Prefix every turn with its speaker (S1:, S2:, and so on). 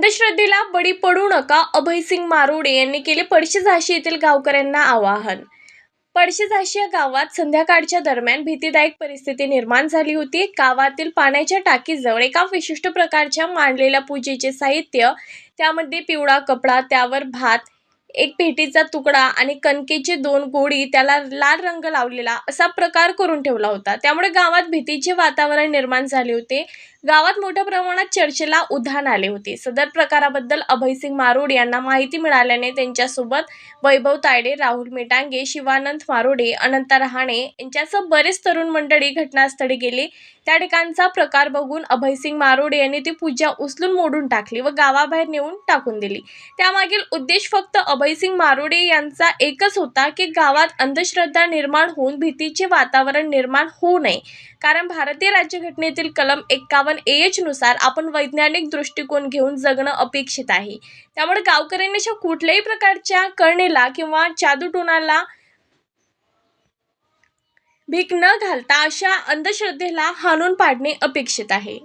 S1: अंधश्रद्धेला बळी पडू नका अभयसिंग मारोडे यांनी केले पडशी झाशी येथील गावकऱ्यांना आवाहन. पडशी झाशी या गावात संध्याकाळच्या दरम्यान भीतीदायक परिस्थिती निर्माण झाली होती. गावातील पाण्याच्या टाकीजवळ एका विशिष्ट प्रकारच्या मांडलेल्या पूजेचे साहित्य त्यामध्ये पिवळा कपडा त्यावर भात एक पेटीचा तुकडा आणि कणकेचे दोन गोळी त्याला लाल रंग लावलेला असा प्रकार करून ठेवला होता. त्यामुळे गावात भीतीचे वातावरण निर्माण झाले होते. गावात मोठ्या प्रमाणात चर्चेला उधाण आले होते. सदर प्रकाराबद्दल अभयसिंग मारोड यांना माहिती मिळाल्याने त्यांच्यासोबत वैभव तायडे राहुल मेटांगे शिवानंद मारोडे अनंत रहाणे यांच्यासह बरेच तरुण मंडळी घटनास्थळी गेले. त्या ठिकाणचा प्रकार बघून अभयसिंग मारोडे यांनी ती पूजा उचलून मोडून टाकली व गावाबाहेर नेऊन टाकून दिली. त्यामागील उद्देश फक्त अभयसिंग मारुडे यांचा एकच होता की गावात अंधश्रद्धा निर्माण होऊन भीतीचे वातावरण निर्माण होऊ नये. कारण भारतीय राज्यघटनेतील कलम एक्कावन्न ए आपण वैज्ञानिक दृष्टिकोन घेऊन जगणं अपेक्षित आहे. त्यामुळे गावकऱ्यांनी अशा कुठल्याही प्रकारच्या करणेला किंवा जादूटोणाला भीक न घालता अशा अंधश्रद्धेला हाणून पाडणे अपेक्षित आहे.